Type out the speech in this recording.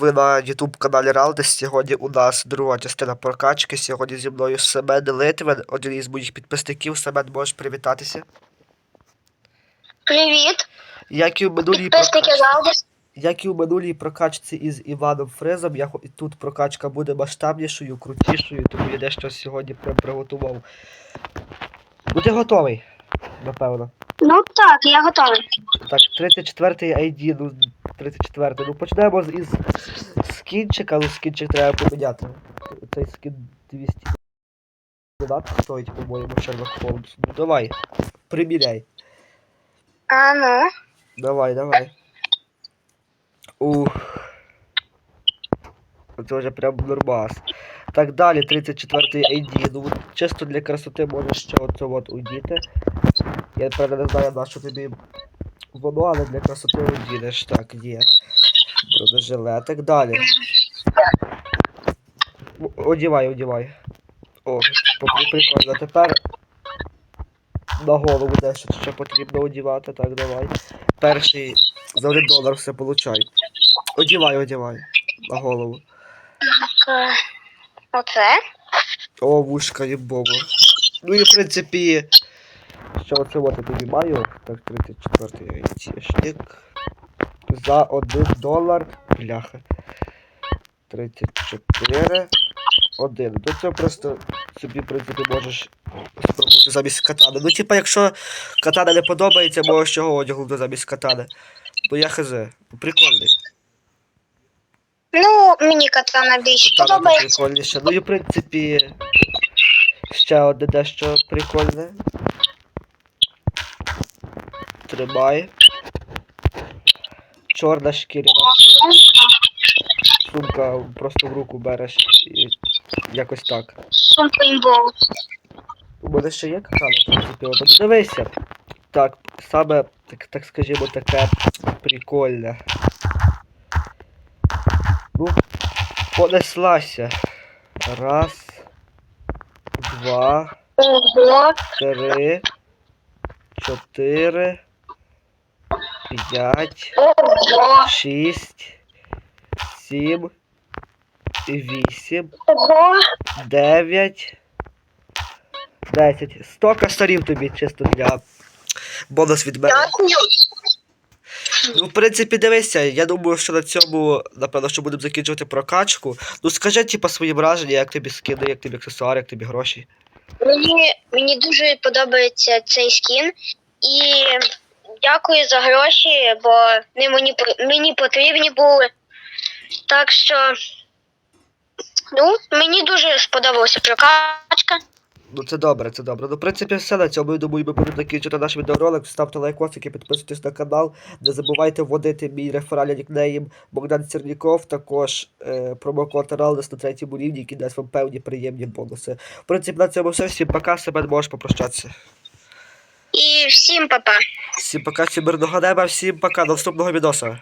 Ви на YouTube каналі Ралдес. Сьогодні у нас друга частина прокачки. Сьогодні зі мною Семен Литвин, один із моїх підписників. Семен, можеш привітатися. Привіт, Як і в минулій підписники прокачці, як і в минулій прокачці із Іваном Фризом, я і тут прокачка буде масштабнішою, крутішою, тому я дещо сьогодні приготував. Ну ти готовий, напевно. Ну так, я готовий. Так, 34-й ID, ну 34-й. Ну почнемо з із скінчика, ну скінчик треба поміняти. Цей скін 200 стоїть, по-моєму, Шерлок Холмс. Ну давай, приміряй. А ну. Давай, давай. Ух. Це вже прям нормас. Так далі, 34-й ID. Ну чисто для красоти можеш ще оце от удіти. Я правда не знаю, на що тобі воно, але для красоти одінеш. Так, є. Бронежилетик. Далі. Одівай, одівай. О, прикольно. Тепер на голову дещо ще потрібно одівати. Так, давай. Перший за один долар все получай. Одівай, одівай. На голову. Оце. О, вушка їбово. Ну і в принципі. Що оце от я тобі маю. Так, 34 айтішник. За 1 долар. Бляха. 34. 1. Ну це просто собі, в принципі, можеш спробувати замість катани. Ну, типа, якщо катана не подобається, можеш чого одягнути замість катани. Ну я хз. Прикольний. Ну, мені катана більше Катана подобається. прикольніше. Ну і в принципі. Ще одне дещо прикольне. Тримай. Чорна шкіряна сумка. Сумка просто в руку береш і якось так. Сумку імбол. У мене ще є катана, принципі, ну, дивися. Так, саме, так, так скажімо, таке прикольне. Ну, понеслася. Раз, два, три, чотири, п'ять, шість, сім, вісім, дев'ять, десять. Сто косарів тобі чисто для бонус від мене. Ну, в принципі, дивися, я думаю, що на цьому, напевно, що будемо закінчувати прокачку. Ну скажи, типа, свої враження, як тобі скини, як тобі аксесуари, як тобі гроші. Мені, мені дуже подобається цей скін. І дякую за гроші, бо не мені, мені потрібні були. Так що, ну, мені дуже сподобалася прокачка. Ну це добре, це добре. Ну, в принципі, все на цьому. Я думаю, ми будемо закінчити наш відеоролик. Ставте лайкосики, підписуйтесь на канал. Не забувайте вводити мій реферальний нікнейм Богдан Церніков, також е, промокод Ралдес на третьому рівні, який дасть вам певні приємні бонуси. В принципі, на цьому все. Всім пока, себе можеш попрощатися. І всім па-па. Всім пока, мирного неба, всім пока, до наступного відоса.